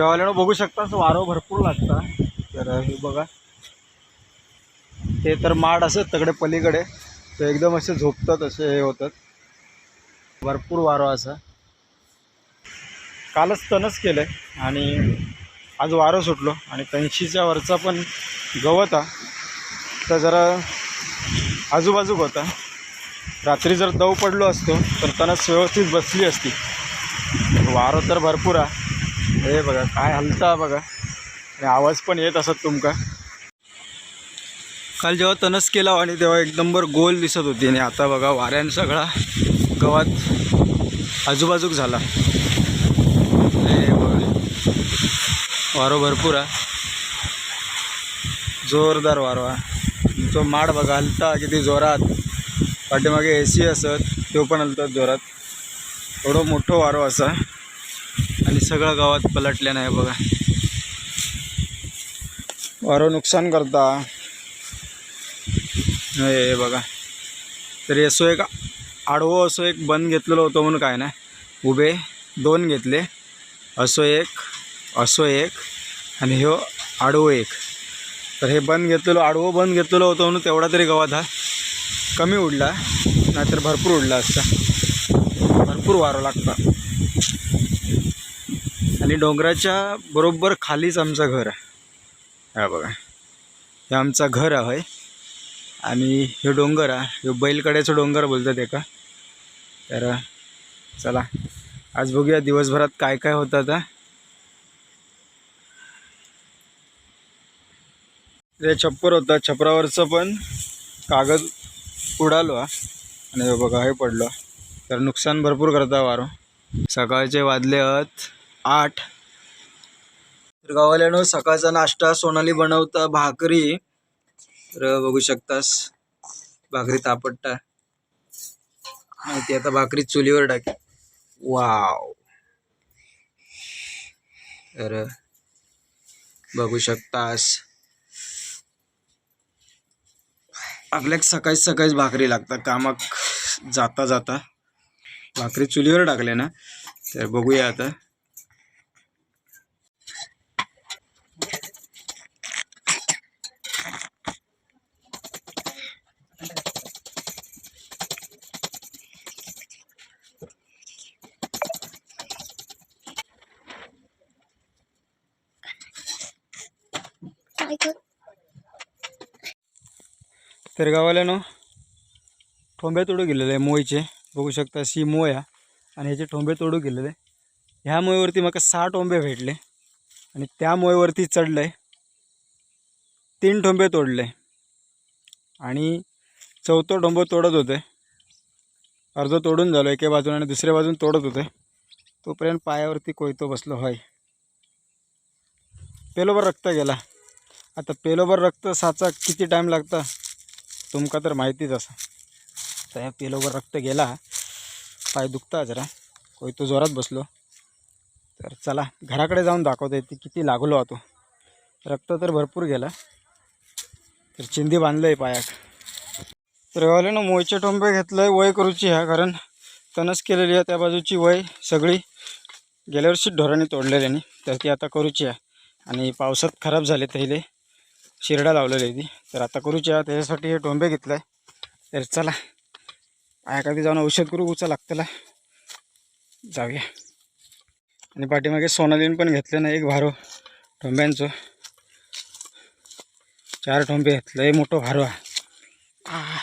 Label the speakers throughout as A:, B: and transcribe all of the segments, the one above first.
A: रेवाल्यानं बघू शकता असं वारं भरपूर लागता. तर हे बघा. ते तर माड असत तकडे पलीकडे. ते एकदम असे झोपतात असे हे होतात. भरपूर वारं असा. कालच तणच केलं आहे आणि आज वारं सुटलो आणि तैंशीच्या वरचा पण गवत हा तर जरा आजूबाजूक होता रात्री जर दव पडलो असतो तर तणस व्यवस्थित बसली असती. वारं तर भरपूर आहे. हे बघा काय हलता बघा. आणि आवाज पण येत असत तुमका. काल जेव्हा तनस केला आणि तेव्हा एक नंबर गोल दिसत होती. आणि आता बघा वाऱ्यान सगळा गवात आजूबाजूक झाला. हे बघा. वारो भरपूर आहे. जोरदार वारो आहे. तो माड बघा हलता किती जोरात. पाठीमागे ए सी असत तो पण हलतात जोरात. एवढं मोठं वारो असा. आणि सगळं गावात पलटल्या नाही बघा. वारं नुकसान करता. हे बघा. तरी असो एक आडवं असो एक बंद घेतलेलं होतं म्हणून काय नाही. उभे दोन घेतले. असो एक असो एक आणि ह्यो आडवं एक. तर हे बंद घेतलेलं आडवं बंद घेतलेलं होतं म्हणून तेवढा तरी गवात हा कमी उडला. नाहीतर भरपूर उडला असता. भरपूर वारं लागता. आणि डोंगराच्या बरोबर खालीच आमचं घर आहे. हा बघा. हे आमचं घर आहे आणि हे डोंगर आहे. हे बैलकड्याचं डोंगर बोलतात एका. तर चला. आज बघूया दिवसभरात काय काय होतं आता. ते छप्पर होता. छपरावरचं पण कागद उडालो हा. आणि बघा हे पडलो. तर नुकसान भरपूर करता वारो. सकाळचे वाजले आहेत. आठ. तर गावाल्यानं सकाळचा नाश्ता सोनाली बनवता भाकरी. तर बघू शकतास भाकरी तापट्टा. आणि ती आता भाकरी चुलीवर टाकी वाव. तर बघू शकतास. आपल्याक सकाळी सकाळीच भाकरी लागतात कामाक जाता जाता. भाकरी चुलीवर टाकले ना? तर बघूया आता. तर गावाल्यानं ठोंबे तोडू गेलेले आहे मोईचे. बघू शकता शी मोया आणि ह्याचे ठोंबे तोडू गेलेले. ह्या मोईवरती मग सहा टोंबे भेटले आणि त्या मोईवरती चढलं. आहे तीन ठोंबे तोडले आणि चौथं ठोंबं तोडत होते. अर्ध तोडून झालो एके बाजून आणि दुसऱ्या बाजून तोडत होते. तोपर्यंत पायावरती कोयतो बसलो होय. पेलोबर रक्त गेला. आता पेलोभर रक्त साचा किती टाईम लागता? तुमका तर माहितीच असं. तर ह्या पेलोवर रक्त गेला. पाय दुखता जरा. कोयतो जोरात बसलो. तर चला घराकडे जाऊन दाखवतो ते किती लागलो होतो रक्त तर भरपूर गेला. तर चिंदी बांधलं आहे पायाक तर ना मोयचे टोंबे घेतलं आहे वय करूची ह्या कारण तनस केलेली आहे त्या बाजूची वय सगळी. गेल्या वर्षी ढोरांनी तोडलेल्यानी तर ती आता करूची आहे. आणि पावसात खराब झाले तहिले शिरडा लावलेली आहे ती. तर आता करूची आहे त्याच्यासाठी हे टोंबे घेतलं आहे तर चला पाया कधी जाऊन औषध करू उचा लागतेला. जाऊया. आणि पाठीमागे सोनालीन पण घेतलं ना एक भारो टोंब्यांचं. चार टोंबे घेतलं हे मोठं भारो आहे. आ.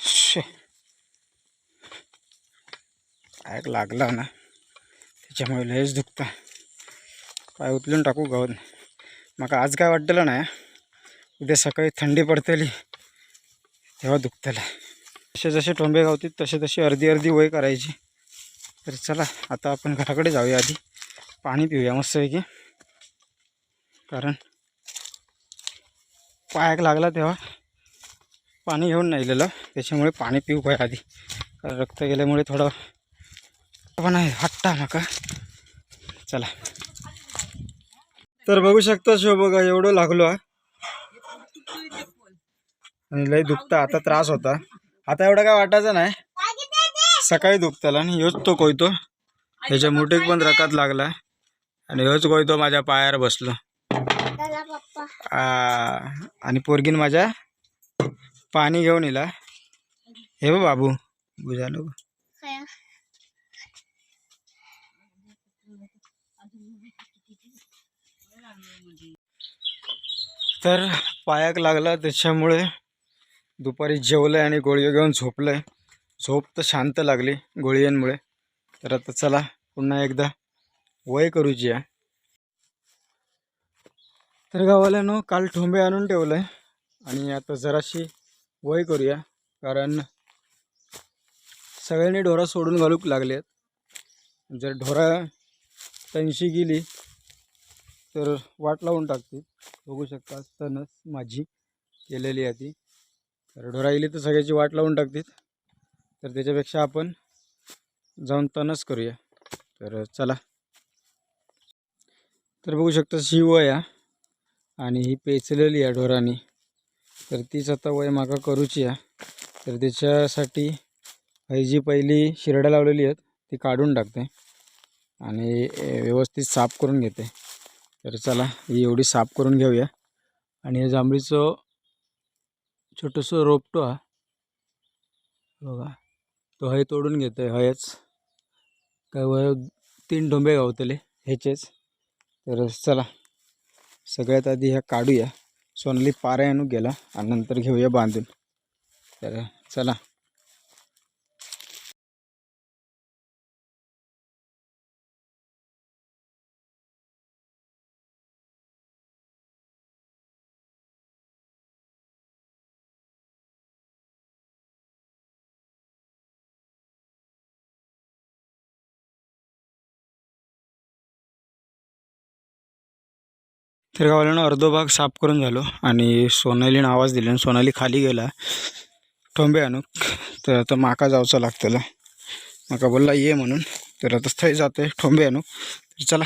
A: शे. लागला ना. त्याच्यामुळे लयच दुखतं पाय उचलून टाकू गवत. माका आज काय वाटलेलं नाही. उद्या सकाळी थंडी पडतली. तेव्हा दुखतलं जसे जसे टोंबे गावतील तसे तशी अर्धी अर्धी वय करायची. तर चला आता आपण घराकडे जाऊया आधी. पाणी पिऊया मस्तपैकी. कारण पायाक लागला तेव्हा पाणी घेऊन नाहीलेलं. त्याच्यामुळे पाणी पिऊ काय आधी. कारण रक्त गेल्यामुळे थोडं पण आहे हट्टा नका. चला. तर बघू शकता शो बघा एवढं लागलो आणि लय दुखता आता त्रास होता. आता एवढं काय वाटायचं नाही. सकाळी दुखताला आणि योच तो कोयतो. ह्याच्या मुठीक पण रकात लागला. आणि होच कोयतो माझ्या पायावर बसलो. आणि पोरगीन माझ्या पाणी घेऊन येला हे बाबू बुजालो.
B: काय
A: तर पायाक लागला त्याच्यामुळे दुपारी जेवलंय आणि गोळी घेऊन झोपलंय. झोप तर शांत लागली गोळीयांमुळे. तर आता चला पुन्हा एकदा वय करूची आहे तर गावाल्यानं काल ठोंबे आणून ठेवलंय आणि आता जराशी वय करूया कारण सगळ्यांनी ढोरा सोडून घालूक लागले जर ढोरा त्यांशी गेली तर वाट लावून टाकते. बघू शकता तणस माझी केलेली आहे ती. तर ढोरा तर सगळ्याची वाट लावून टाकतील तर त्याच्यापेक्षा आपण जाऊन तणस करूया. तर चला. तर बघू शकता ही. वय आणि ही पेचलेली आहे ढोरानी. तर तीच आता वय मागा करूची आहे. तर त्याच्यासाठी ही जी पहिली शिरड्या लावलेली आहेत ती काढून टाकते. आणि व्यवस्थित साफ करून घेते. तर चला ही एवढी साफ करून घेऊया. आणि हे जांभळीचं छोटंसं रोपटो हा. बघा तो हय तोडून घेतो आहे हयच. काय वय तीन डोंबे गावतले ह्याचेच. तर चला सगळ्यात आधी ह्या काढूया. सोनाली पारा आणून गेला आणि नंतर घेऊया बांधून. तर चला. तर गावाल्यानं अर्धो भाग साफ करून झालो आणि सोनालीनं आवाज दिला आणि सोनाली खाली गेला. ठोंबे आणू तर आता माका जावचं लागतं माका बोलला ये म्हणून. तर आता थंय जाते ठोंबे आणू तर चला.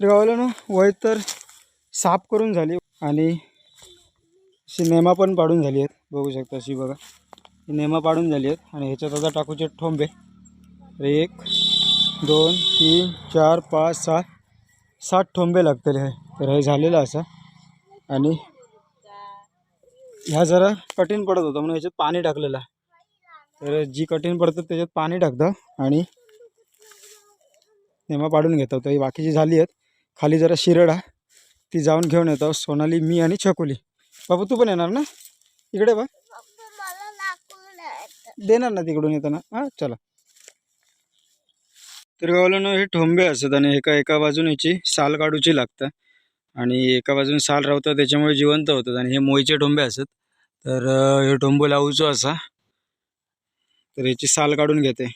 A: तर ना वय तर साफ करून झाली आणि अशी नेमा पण पाडून झाली आहेत. बघू शकता अशी बघा. नेमा पाडून झाली आहेत आणि ह्याच्यात आता टाकूचे ठोंबे. तर एक दोन तीन चार पाच सहा सात ठोंबे लागतले हे. तर हे झालेलं असं. आणि ह्या जरा कठीण पडत होतं म्हणून ह्याच्यात पाणी टाकलेलं आहे. तर जी कठीण पडतं त्याच्यात पाणी टाकतं आणि नेमा पाडून घेतो तर ही बाकीची झाली आहेत. खाली जरा शिरडा ती जाऊन घेऊन येतो. सोनाली मी आणि छकुली. बाबू तू पण येणार ना? इकडे बा देणार ना तिकडून येताना? हां चला. तर गावाला हे ठोंबे असतात आणि एका एका बाजून याची साल काढूची लागतं. आणि एका बाजून साल रावतात त्याच्यामुळे जिवंत होतात. आणि हे मोईचे ठोंबे असत तर हे ठोंबू लावूचो असा. तर याची साल काढून घेते.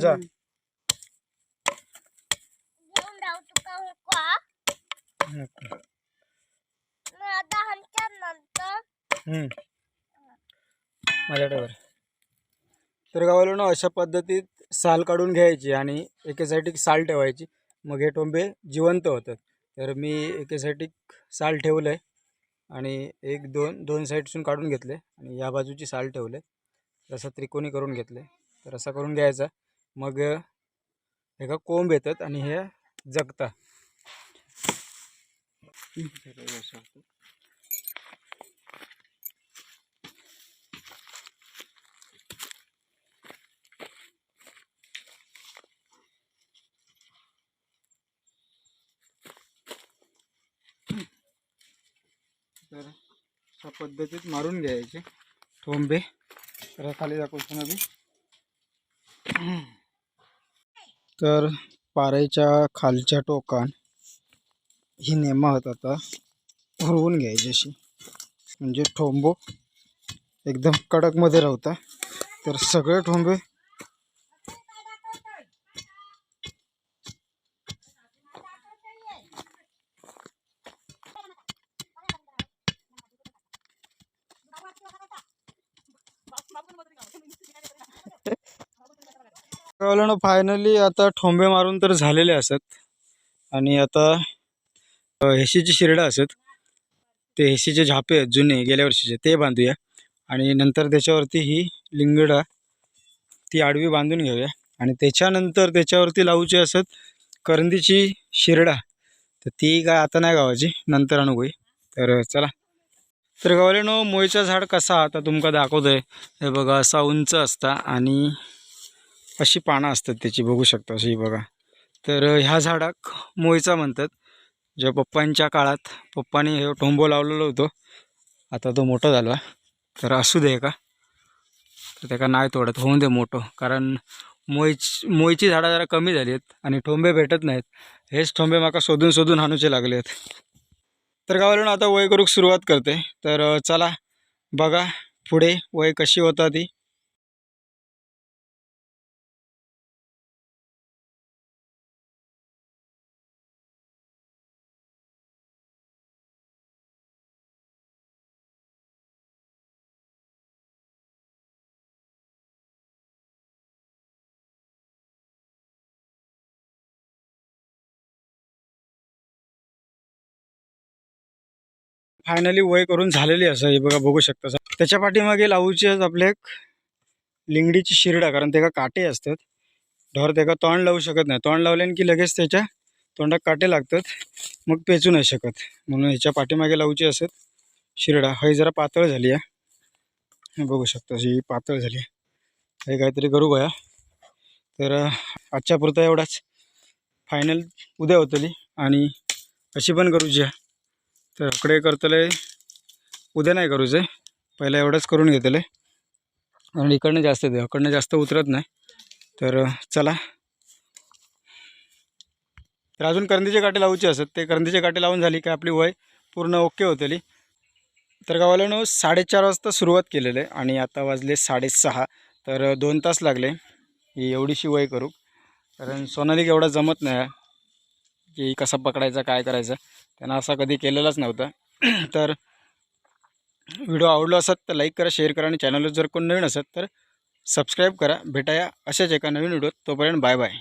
A: जा.
B: आता ह्यांच्या नंतर.
A: माझ्याकडे तर गावाला ना अशा पद्धतीत साल काढून घ्यायची आणि एकेसाठी साल ठेवायची. मग हे टोंबे जिवंत होतात. तर मी एकेसाठी साल ठेवलं आहे आणि एक दोन दोन साईडसून काढून घेतले आणि या बाजूची साल ठेवले. तसं त्रिकोणी करून घेतले. तर असं करून घ्यायचा. मग एका कोंब येतात आणि हे जगता तर अशा पद्धतीत मारून घ्यायचे. ठोंबे तर खाली दाखवतो ना बी तर पाऱ्याच्या खालच्या टोकान ही नेमा होत आता. भरवून घ्यायची अशी. म्हणजे ठोंबो एकदम कडकमध्ये राहता. तर सगळे ठोंबे कळलं ना फायनली आता ठोंबे मारून तर झालेले असत. आणि आता हेशीची शिरडं असत. ते हेशीचे झापे आहेत जुने गेल्या वर्षीचे ते बांधूया. आणि नंतर त्याच्यावरती ही लिंगडा ती आडवी बांधून घेऊया. आणि त्याच्यानंतर त्याच्यावरती लावूची असत करंदीची शिरडा. तर ती काय आता नाही गावाची नंतर आणू होई तर चला. तर गावाल्यानो मोयचं झाड कसा आता तुमका दाखवतोय. हे बघा असा उंच असता आणि अशी पानं असतात त्याची बघू शकता अशी बघा. तर ह्या झाडाक मोयचा म्हणतात. ज्या पप्पांच्या काळात पप्पानी हे टोंबो लावलेलो होतो. आता तो मोठा झाला. तर असू दे का तर त्याका नाही तोडत होऊन दे मोठं. कारण मोयच मोयची झाडं जरा कमी झाली आहेत आणि ठोंबे भेटत नाहीत. हेच ठोंबे माका शोधून शोधून हाणूचे लागले आहेत. तर गावाला आता वय करूक सुरुवात करते. तर चला बघा पुढे वय कशी होता ती फायनली वय करून झालेली असं हे बघा बघू शकता त्याच्या पाठीमागे लावूची आहेत आपले एक लिंगडीची शिरडा कारण त्याला काटे असतात. ढोर त्याला तोंड लावू शकत नाही. तोंड लावल्याने की लगेच त्याच्या तोंडात काटे लागतात. मग पेचू नाही शकत. म्हणून ह्याच्या पाठीमागे लावूची असत शिरडा. हय जरा पातळ झाली आहे. बघू शकता ही पातळ झाली आहे. हे काहीतरी करू बया. तर आजच्या पुरता एवढाच. फायनल उद्या होतली आणि अशी पण करूची आहे. तर हकडे करतले उद्या नाही करूचे पहिला एवढंच करून घेतले. आणि इकडनं जास्त दे हकडनं जास्त उतरत नाही. तर चला. तर अजून करंदीचे काटे लावूचे असत. ते करंदीचे काटे लावून झाली की आपली वय पूर्ण ओके होतली. तर गावाल्यानं साडेचार वाजता सुरुवात केलेलं आहे आणि आता वाजले साडेसहा. तर दोन तास लागले. ही एवढीशी वय करू. कारण सोनाली एवढा जमत नाही. की कसा पकडायचा काय करायचं. त्यांना असा कधी केलेलाच नव्हता. तर व्हिडिओ आवडला असत तर लाईक करा शेअर करा आणि चॅनलवर जर कोण नवीन असत तर सबस्क्राईब करा. भेटाया अशाच एका नवीन व्हिडिओत. तोपर्यंत बाय बाय.